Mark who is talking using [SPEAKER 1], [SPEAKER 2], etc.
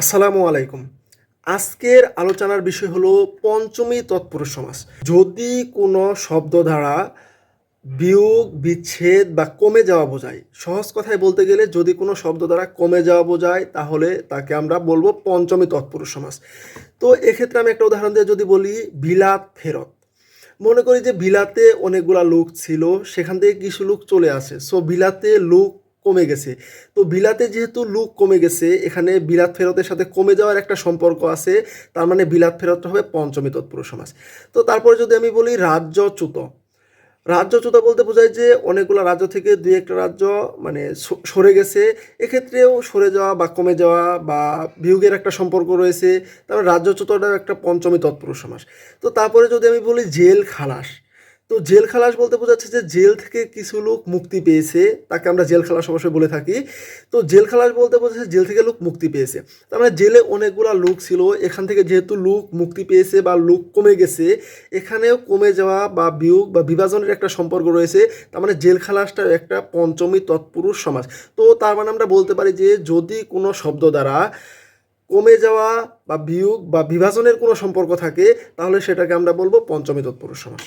[SPEAKER 1] আসসালামু আলাইকুম। আজকের আলোচনার বিষয় হলো পঞ্চমী তৎপুরুষ সমাস। যদি কোনো শব্দ দ্বারা বিয়োগ, বিচ্ছেদ বা কমে যাওয়া বোঝায়, সহজ কথায় বলতে গেলে যদি কোনো শব্দ দ্বারা কমে যাওয়া বোঝায়, তাহলে তাকে আমরা বলব পঞ্চমী তৎপুরুষ সমাস। তো এক্ষেত্রে আমি একটা উদাহরণ দিয়ে যদি বলি, বিলাত ফেরত। মনে করি যে বিলাতে অনেকগুলা লোক ছিল, সেখান থেকে কিছু লোক চলে আসে। সো বিলাতে লোক কমে গেছে। তো বিলাতে যেহেতু লুক কমে গেছে, এখানে বিলাত ফেরতের সাথে কমে যাওয়ার একটা সম্পর্ক আছে, তার মানে বিলাত ফেরতটা হবে পঞ্চমী তৎপুরুষ সমাস তো তারপরে যদি আমি বলি রাজ্যচ্যুত রাজ্যচ্যুত বলতে বোঝায় যে অনেকগুলো রাজ্য থেকে দুই একটা রাজ্য মানে সরে গেছে। এক্ষেত্রেও সরে যাওয়া বা কমে যাওয়া বা বিয়োগের একটা সম্পর্ক রয়েছে তারপরে রাজ্যচ্যুতটাও একটা পঞ্চমী তৎপুরুষ সমাস তো তারপরে যদি আমি বলি জেল খালাস তো জেল খালাস বলতে বোঝাচ্ছে যে জেল থেকে কিছু লোক মুক্তি পেয়েছে, তাকে আমরা জেল খালাস অবশ্যই বলে থাকি। তো জেল খালাস বলতে বোঝাচ্ছে জেল থেকে লোক মুক্তি পেয়েছে। তার মানে জেলে অনেকগুলা লোক ছিল, এখান থেকে যেহেতু লোক মুক্তি পেয়েছে বা লোক কমে গেছে, এখানেও কমে যাওয়া বা বিয়োগ বা বিভাজনের একটা সম্পর্ক রয়েছে। তার মানে জেল খালাসটা একটা পঞ্চমী তৎপুরুষ সমাজ। তো তার মানে আমরা বলতে পারি যে যদি কোনো শব্দ দ্বারা কমে যাওয়া বা বিয়োগ বা বিভাজনের কোনো সম্পর্ক থাকে, তাহলে সেটাকে আমরা বলব পঞ্চমী তৎপুরুষ সমাস